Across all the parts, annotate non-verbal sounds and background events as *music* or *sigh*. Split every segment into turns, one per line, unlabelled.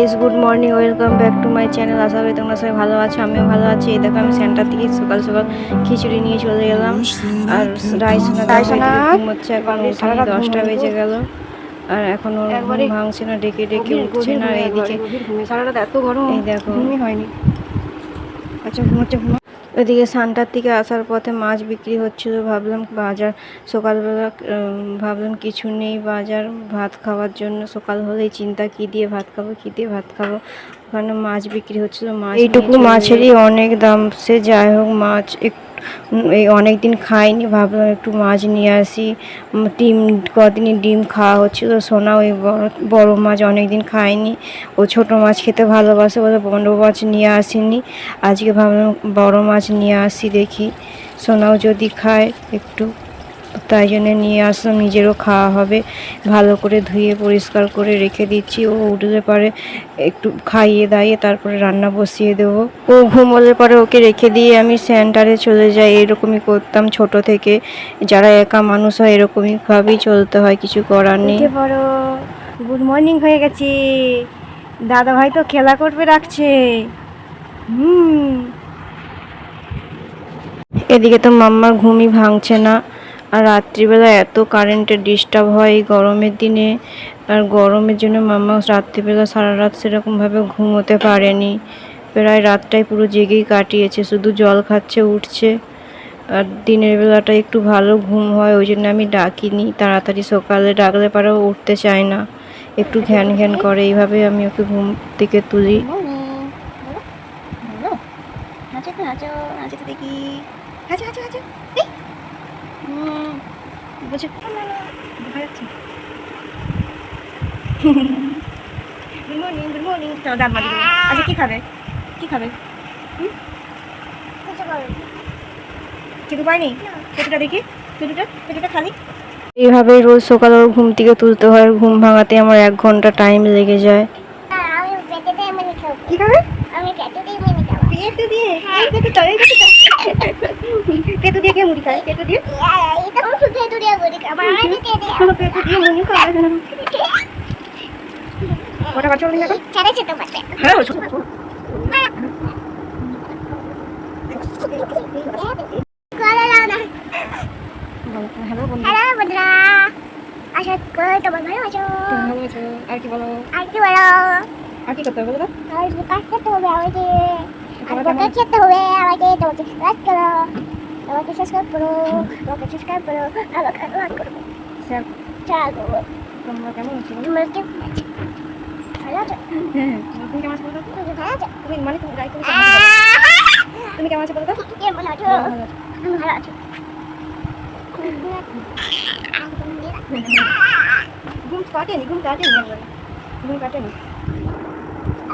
Guys good morning welcome back to my channel আশা করি তোমরা সবাই ভালো আছো আমিও ভালো আছি। এই দেখো আমি সেন্টার থেকে সকাল সকাল খিচুড়ি নিয়ে চলে গেলাম আর রায়সোনা
রায়সোনা
হচ্ছে এখন সাড়ে দশটা বেজে গেল। আর এখন ওর ভাঙছে না ডেকে ডেকে উঠছে না এইদিকে
সারা রাত এত গরম
এই দেখো।
ঘুমই হয়নি। আচ্ছা ঘুমোচ্ছে ঘুমো
ওইদিকে সানটার থেকে আসার পথে মাছ বিক্রি হচ্ছিল। ভাবলাম বাজার সকালবেলা ভাবলাম কিছু নেই বাজার ভাত খাওয়ার জন্য। সকাল হলেই চিন্তা কি দিয়ে ভাত খাব কী দিয়ে ভাত খাব? ওখানে মাছ বিক্রি হচ্ছিল মাছ এইটুকু মাছেরই অনেক দাম। সে যাই হোক মাছ এক- উম, এই অনেক দিন খাইনি, ভাবলাম একটু মাছ নিয়ে আসি। ডিম কদিনই ডিম খাওয়া হচ্ছে, তো সোনা ওই বড় মাছ অনেক দিন খায়নি ও ছোট মাছ খেতে ভালোবাসে বলে বড় মাছ নিয়ে আসিনি। আজকে ভাবলাম বড় মাছ নিয়ে আসি দেখি, সোনাও যদি খায় একটু। তাই জন্যে নিয়ে আসলাম নিজেরও খাওয়া হবে। ভালো করে ধুয়ে পরিষ্কার করে রেখে দিচ্ছি। ও উঠলে পরে একটু খাইয়ে দাইয়ে তারপরে রান্না বসিয়ে দেবো। ও ঘুমোলে পরে ওকে রেখে দিয়ে আমি সেন্টারে চলে যাই। এরকমই করতাম ছোট থেকে। যারা একা মানুষ হয় এরকমই ভাবেই চলতে হয়। কিছু করার নেই।
পড়ো গুড মর্নিং হয়ে গেছে। দাদা ভাই তো খেলা করবে রাখছে। হুম।
এদিকে তো মাম্মার ঘুমই ভাঙছে না। আর রাত্রিবেলা এত কারেন্টের ডিস্টার্ব হয় এই গরমের দিনে। আর গরমের জন্য মামা রাত্রিবেলা সারা রাত সেরকমভাবে ঘুমোতে পারেনি। প্রায় রাতটাই পুরো জেগেই কাটিয়েছে, শুধু জল খাচ্ছে, উঠছে। আর দিনের বেলাটা একটু ভালো ঘুম হয়, ওই জন্য আমি ডাকিনি। তাড়াতাড়ি সকালে ডাকলে পারেও উঠতে চায় না। একটু ঘ্যান ঘ্যান করে এইভাবে আমি ওকে ঘুম থেকে তুলি
নাচো তো নাচো নাচো তো দেখি নাচো নাচো নাচো এই। হুম, বলছে দেখা যাচ্ছে গুড মর্নিং গুড মর্নিং চলো দাঁত মাজি আচ্ছা কি খাবে? কি খাবে? হুম? কিছু পাইনি? পেটুটা দেখি পেটুটা পেটুটা খালি।
এইভাবেই রোজ সকালে ওর ঘুম থেকে তুলতে হয় ঘুম ভাঙাতে আমার এক ঘণ্টা টাইম লেগে যায়।
খাব।
কি খাবে?
আমি পেটেতেই খাব।
পেটু দিয়ে? পেটু দিয়ে কে মুড়ি খায়? পেটু দিয়ে?
আমি পেটু দিয়ে। বলি আমার পেটু
দিয়ে মুড়ি খায়। কটা বাচ্চা বলি এখন
ছেড়ে ছোট বাচ্চা
হ্যাঁ ছোট হ্যালো বন্ধু
হ্যালো বন্ধুরা আশা করি তোমার ভালো আছো।
ভালো আছো। আর কি বলো?
আর কি বলো?
আর কি করতে হবে বলো? তো
আর কাজ করতে হবে আমাকে। আর তোকে খেতে হবে আমাকে। তোমাকে লাইক করো। তোমাকে সাবস্ক্রাইব করো। তোমাকে সাবস্ক্রাইব করো। আমাকে লাইক করো। চলো
তোমরা কেমন আছো
তোমরা কি আছো?
তুমি কেমন আছো বলো তো?
তুমি
মানে তুমি রাই তুমি তুমি কেমন আছো বলো তো?
কেমন আছো?
ভালো আছো।
আমি ভালো আছি।
ঘুম কাটেনি ঘুম কাটেনি একবারে। ঘুম কাটেনি।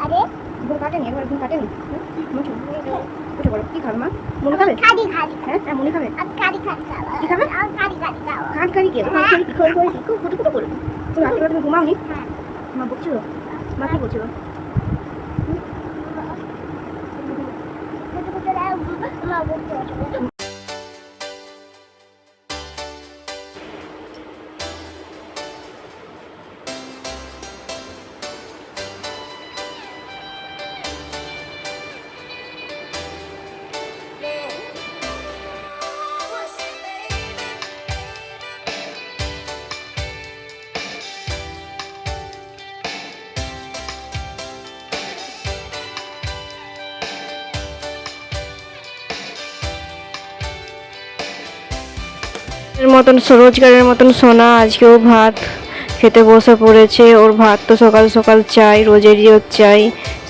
আরে?
ঘুম কাটেনি একবারে ঘুম কাটেনি। উঠে পড়ো। কি খাবে মা? মনে খাবে?
খাদি খাদি
হ্যাঁ হ্যাঁ মনে খাবে?
খাদি খাদি
কি খাবে?
খাদি খাদি
কান কারি কে? কই কুটু কুটু করে। তুমি রাত্রে তুমি ঘুমাওনি?
হ্যাঁ।
মা বকছিল মা কি বলছিল
এর মতন রোজগারের মতন সোনা, আজকেও ভাত খেতে বসে পড়েছে। ওর ভাত তো সকাল সকাল চাই, রোজেরই ওর চাই।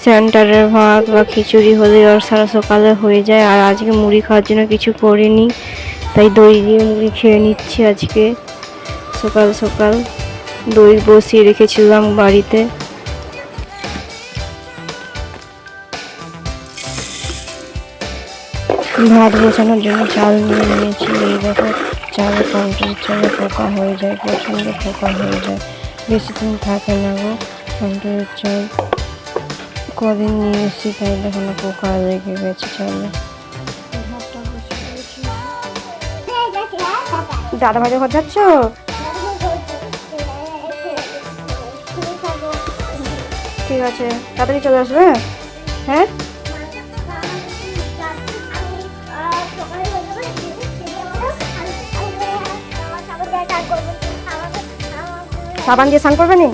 সেন্টারের ভাত বা খিচুড়ি হলে ওর সারা সকালে হয়ে যায়। আর আজকে মুড়ি খাওয়ার জন্য কিছু করিনি, তাই দই দিয়ে মুড়ি খেয়ে নিচ্ছি আজকে। সকাল সকাল দই বসিয়ে রেখেছিলাম বাড়িতে। ভাত বসানোর জন্য চাল নিয়ে নিয়েছি, এই দেখো। চালে কন্ট্রোল চালে পোকা হয়ে যায় প্রচণ্ড পোকা হয়ে যায়। বেশিক্ষণ থাকে না গো কন্ট্রোলের চাল কদিন নিয়ে এসেছি তাই দেখো পোকা লেগে গেছে চালে
দাদা ভাইদের ঘর যাচ্ছ?
ঠিক আছে, তাড়াতাড়ি চলে আসবে? হ্যাঁ? সাবান দিয়ে স্নান করবে নি?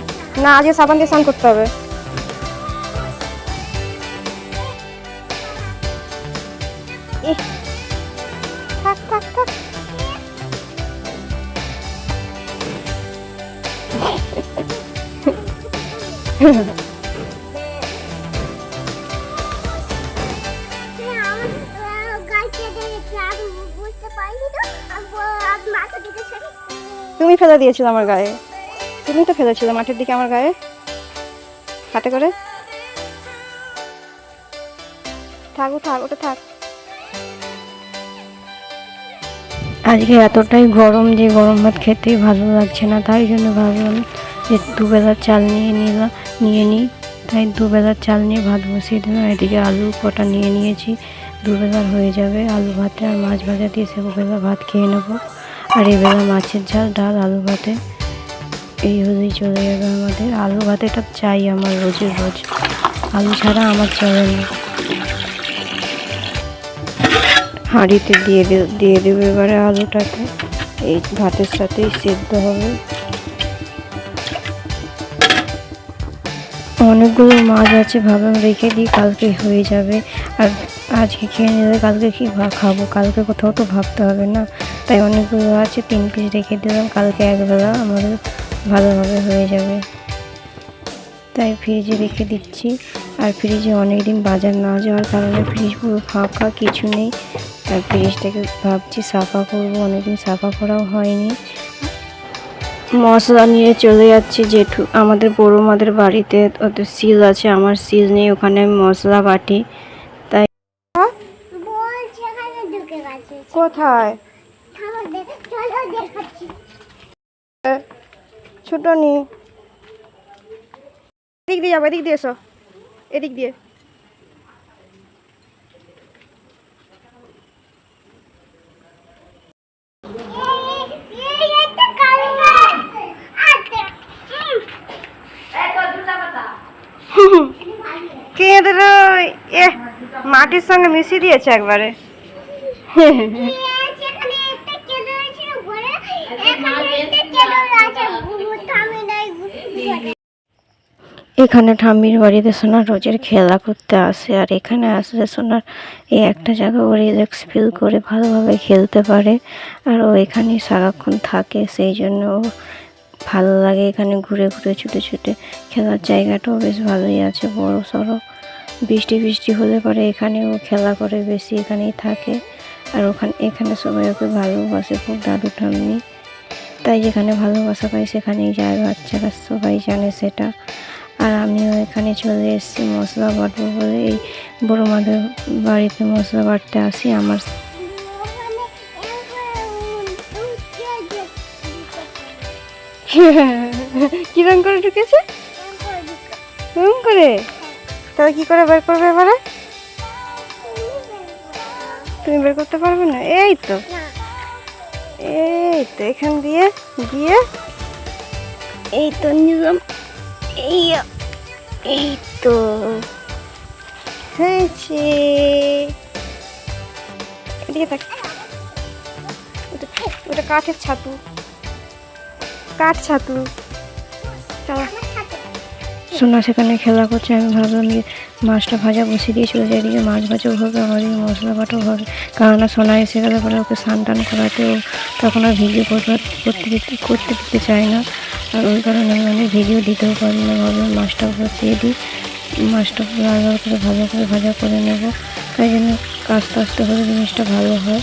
না আজকে সাবান দিয়ে স্নান করতে হবে। তুমি ফেলে দিয়েছিলে আমার গায়ে। তুমি তো ফেলেছিলে মাঠের দিকে আমার গায়ে? হাতে করে? থাক থাক, ওটা থাক। আজকে এতটাই গরম যে গরম ভাত খেতেই ভালো লাগছে না, তাই জন্য ভাবলাম যে দুবেলার চাল নিয়ে নিলাম, নিয়ে নিই। তাই দুবেলার চাল নিয়ে ভাত বসিয়ে দিলাম, এদিকে আলু কটা নিয়ে নিয়েছি। দুবেলার হয়ে যাবে আলু ভাতে আর মাছ ভাজা দিয়ে সেবেলা ভাত খেয়ে নেব। আর এবেলা মাছের ঝাল, ডাল, আলু ভাতে। এই হলেই চলে যাবে আমাদের। আলু ভাতেটা চাই আমার রোজের রোজ। আলু ছাড়া আমার চলে না। হাঁড়িতে দিয়ে দিয়ে দেবে এবারে আলুটাকে। এই ভাতের সাথেই সেদ্ধ হবে। অনেকগুলো মাছ আছে ভাবলাম রেখে দিই, কালকে হয়ে যাবে। আর আজকে খেয়ে নিলে কালকে কি খাব? কালকে কোথাও তো ভাবতে হবে না। তাই অনেকগুলো আছে, তিন পিস রেখে দিলাম। কালকে একবেলা আমাদের ভালোভাবে হয়ে যাবে। তাই ফ্রিজে রেখে দিচ্ছি। আর ফ্রিজে অনেক দিন বাজার না যাওয়ার কারণে ফ্রিজ পুরো ফাঁকা কিছু নেই। আর ফ্রিজটাকে ভাবছি সাফা করব অনেকদিন সাফা করাও হয়নি। মশলা নিয়ে চলে যাচ্ছি জেঠু। আমাদের বড় মাদের বাড়িতে ওদের সিল আছে আমার সিল নেই ওখানে আমি মশলা বাটি। তাই কোথায়? ছোট নি। এদিক দিয়ে যাব, এদিক দিয়ে এসো। এদিক দিয়ে। মাটির সঙ্গে মিশিয়ে দিয়েছে একবারে। *laughs* এখানে ঠাম্মির বাড়িতে সোনার রোজের খেলা করতে আসে, আর এখানে আসলে সোনার এই একটা জায়গা ও রিল্যাক্স ফিল করে ভালোভাবে খেলতে পারে, আর ও এখানে সারাক্ষণ থাকে, সেই জন্য ও ভালো লাগে এখানে ঘুরে ঘুরে, ছুটে ছুটে খেলার জায়গাটাও বেশ ভালোই আছে, বড় সড়ো। বৃষ্টি বৃষ্টি হলে পরে এখানে ও খেলা করে, বেশি এখানেই থাকে, আর ওখানে, এখানে সবাই ওকে ভালোবাসে, খুব দাদু ঠাম্মি। তাই যেখানে ভালোবাসা পায় সেখানেই যায়, বাচ্চারা সবাই জানে সেটা। আর আমিও এখানে চলে এসেছি মশলা বাটবো বলে। এই বড় মাদের বাড়িতে মশলা বাটতে আসি আমার কিরম করে ঢুকেছে? কিরম করে? তাহলে কি করে বের করবে এবারে? তুমি বের করতে পারবে না? এই তো। এই তো এখান দিয়ে দিয়ে। এই তো নিলাম। এই এই তো। হয়েছে। এদিকে কাঠের ছাতু। কাঠ ছাতু। সোনা সেখানে খেলা করছে, আমি ভাবলাম যে মাছটা ভাজা বসিয়ে দিয়ে চলে যাই মাছ ভাজাও হবে আমার এদিকে মশলা বাটাও হবে। কেননা সোনা এসে গেলে পরে ওকে স্নান টান করাতে ও তখন আর ভিডিও করতে করতে করতে দিতে চায় না। আর ওই কারণে আমি অনেক ভিডিও দিতেও পারি না, ভাবলাম মাছটা বসিয়ে দিই। মাছটা লাল করে ভাজা করে ভাজা করে নেব। তাই জন্য আস্তে আস্তে হলে জিনিসটা ভালো হয়।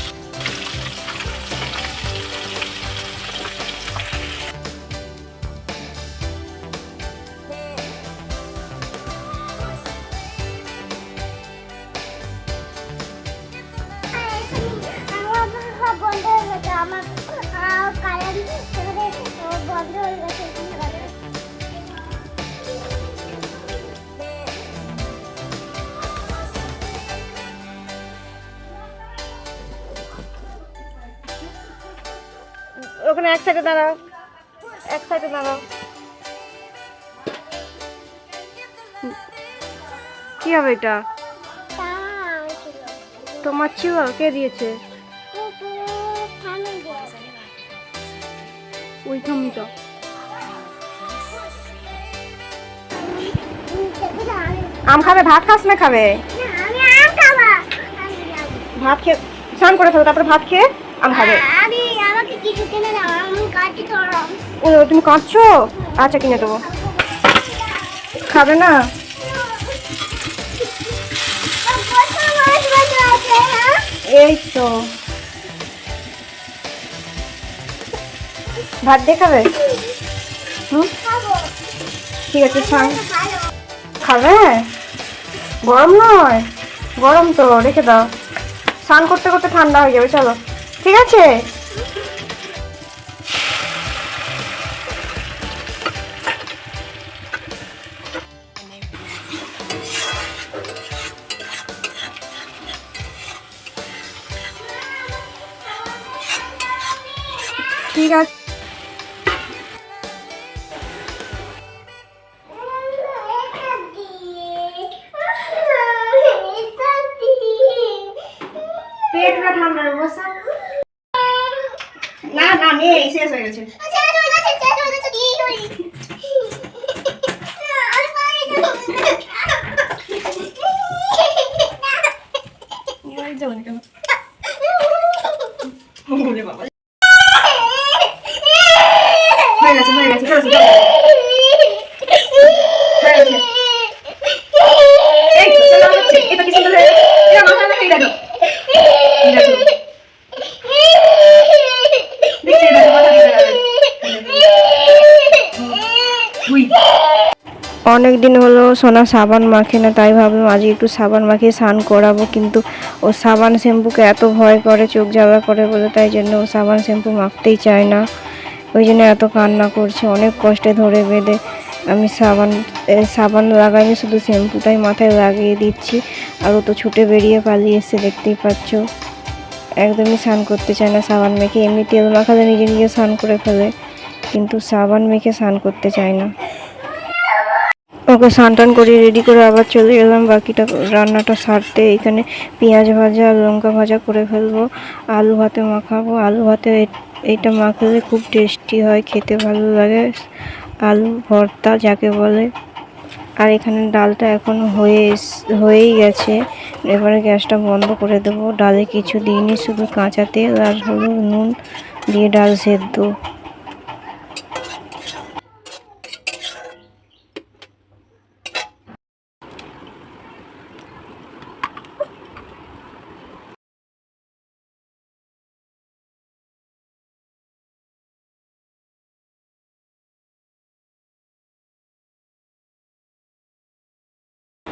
ওখানে এক সাইডে দাঁড়াও। এক সাইডে দাঁড়াও। কি হবে এটা? তোমার ছিল কে দিয়েছে? আম খাবে? ভাত খাস না খাবে?
খাব।
ভাত খেয়ে স্নান করে ফেলো তারপরে ভাত খেয়ে আম খাবে। ও তুমি কাঁদছো? আচ্ছা কিনে দেবো। খাবে না? এই তো। ভাত দিয়ে খাবে? ঠিক আছে খাবে? গরম নয়? গরম তো, রেখে দাও। স্নান করতে করতে ঠান্ডা হয়ে যাবে, চলো। ঠিক আছে? ঠিক আছে। পেটটা ঠান্ডা বসা না না নেই শেষ হয়ে গেছে হয়ে গেছে চলো, চলো। হয়ে গেছে। এই তো, চলো, হচ্ছে। এটা কি সুন্দর হয়ে গেছে? এটা মাথায় দেখো, এই দেখো। এই দেখো। দেখছি, এই দেখো, মাথা দিয়ে যাবে। উই। অনেক দিন হলো সোনা সাবান মাখে না, তাই ভাবলাম আজ একটু সাবান মাখিয়ে স্নান করাবো, কিন্তু ও সাবান শ্যাম্পুকে এত ভয় করে, চোখ জ্বালা করে বলে, তাই জন্য ও সাবান শ্যাম্পু মাখতেই চায় না। ওই জন্য এত কান্না করছে, অনেক কষ্টে ধরে বেঁধে আমি সাবান সাবান লাগাইনি শুধু শ্যাম্পুটাই মাথায় লাগিয়ে দিচ্ছি। আর ও তো ছুটে বেরিয়ে পালিয়ে এসে দেখতেই পাচ্ছ। একদমই স্নান করতে চায় না, সাবান মেখে, এমনি তেল মাখালে নিজে নিজে স্নান করে ফেলে, কিন্তু সাবান মেখে স্নান করতে চায় না। ওকে স্নান করে রেডি করে আবার চলে এলাম বাকিটা রান্নাটা সারতে এখানে পেঁয়াজ ভাজা আর লঙ্কা ভাজা করে ফেলব, আলু ভাতে মাখাবো। আলু ভাতে এ- এটা মাখলে খুব টেস্টি হয়, খেতে ভালো লাগে। আলু ভর্তা যাকে বলে। আর এখানে ডালটা এখন হয়ে হয়েই গেছে। এবারে গ্যাসটা বন্ধ করে দেবো। ডালে কিছু দিইনি, শুধু কাঁচা তেল আর হলুদ নুন দিয়ে ডাল সেদ্ধ।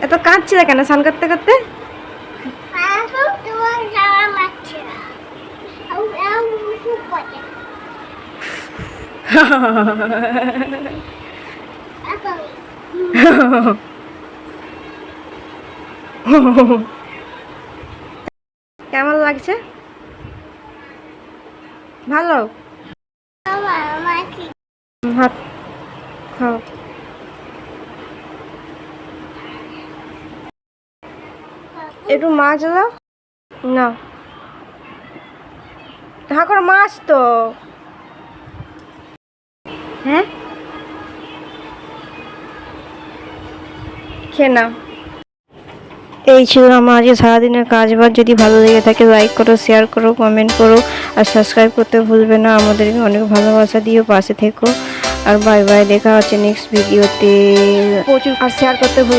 এত কাঁদছিল কেন স্নান করতে করতে? কেমন লাগছে? ভালো? ভাত খাও। একটু মাছ দাও। না। ঠাকুর মাছ তো। হ্যাঁ? খেয়ে নাও। এই ছিল আমার আজকে সারাদিনের কাজ বাজ যদি ভালো লেগে থাকে লাইক করো শেয়ার করো কমেন্ট করো আর সাবস্ক্রাইব করতে ভুলবে না। আমাদেরকে অনেক ভালোবাসা দিও পাশে থেকো। আর বাই বাই দেখা হচ্ছে নেক্সট ভিডিওতে প্রচুর আর শেয়ার করতে ভুল